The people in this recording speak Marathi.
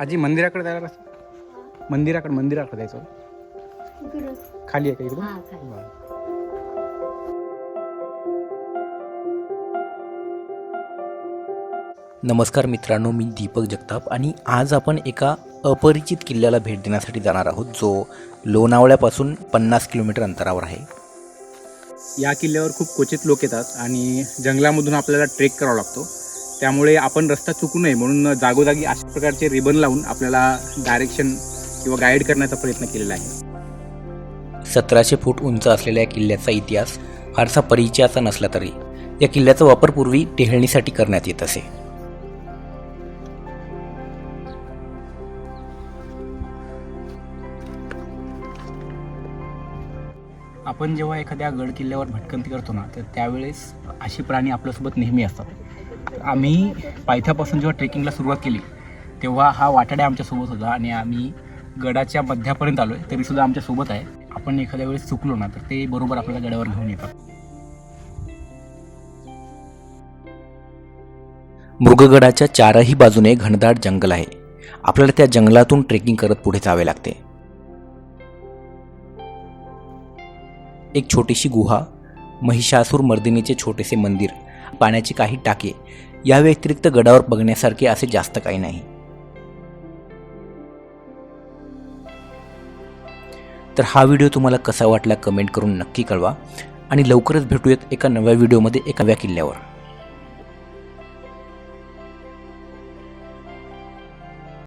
आजी मंदिराकडे जायला कसं मंदिराकडे मंदिराकडे जायचं खाली आहे का इकडून? हा. नमस्कार मित्रांनो मी दीपक जगताप आणि आज आपण एका अपरिचित किल्ल्याला भेट देण्यासाठी जाणार आहोत जो लोणावळ्यापासून पन्नास किलोमीटर अंतरावर आहे. या किल्ल्यावर खूप क्वचित लोक येतात आणि जंगलामधून आपल्याला ट्रेक करावा लागतो. त्यामुळे आपण रस्ता चुकू नये म्हणून जागोजागी अशा प्रकारचे रिबन लावून आपल्याला डायरेक्शन किंवा गाईड करण्याचा प्रयत्न केलेला आहे. सतराशे फूट उंच असलेल्या या किल्ल्याचा इतिहास फारसा परिचयाचा नसला तरी या किल्ल्याचा वापर पूर्वी टेहळणीसाठी करण्यात येत असे. आपण जेव्हा एखाद्या गड किल्ल्यावर भटकंती करतो ना तर त्यावेळेस अशी प्राणी आपल्यासोबत नेहमी असतात. आम्ही पायथ्यापासून जेव्हा ट्रेकिंगला सुरुवात केली तेव्हा हा वाटाड्या आमच्यासोबत होता आणि आम्ही गडाच्या मध्यापर्यंत आलो आहे तरीसुद्धा आमच्यासोबत आहे. आपण एखाद्या वेळेस चुकलो ना तर ते बरोबर आपल्याला गडावर घेऊन येतात. मृगगडाच्या चारही बाजूने घनदाट जंगल आहे. आपल्याला त्या जंगलातून ट्रेकिंग करत पुढे जावे लागते. एक छोटीशी गुहा महिषासूर मर्दिनीचे छोटेसे मंदिर पाण्याची काही टाके या व्यतिरिक्त गडावर बघण्यासारखे असे जास्त काही नाही. तर हा व्हिडिओ तुम्हाला कसा वाटला कमेंट करून नक्की कळवा आणि लवकरच भेटूयात एका नव्या व्हिडिओमध्ये एका नव्या किल्ल्यावर.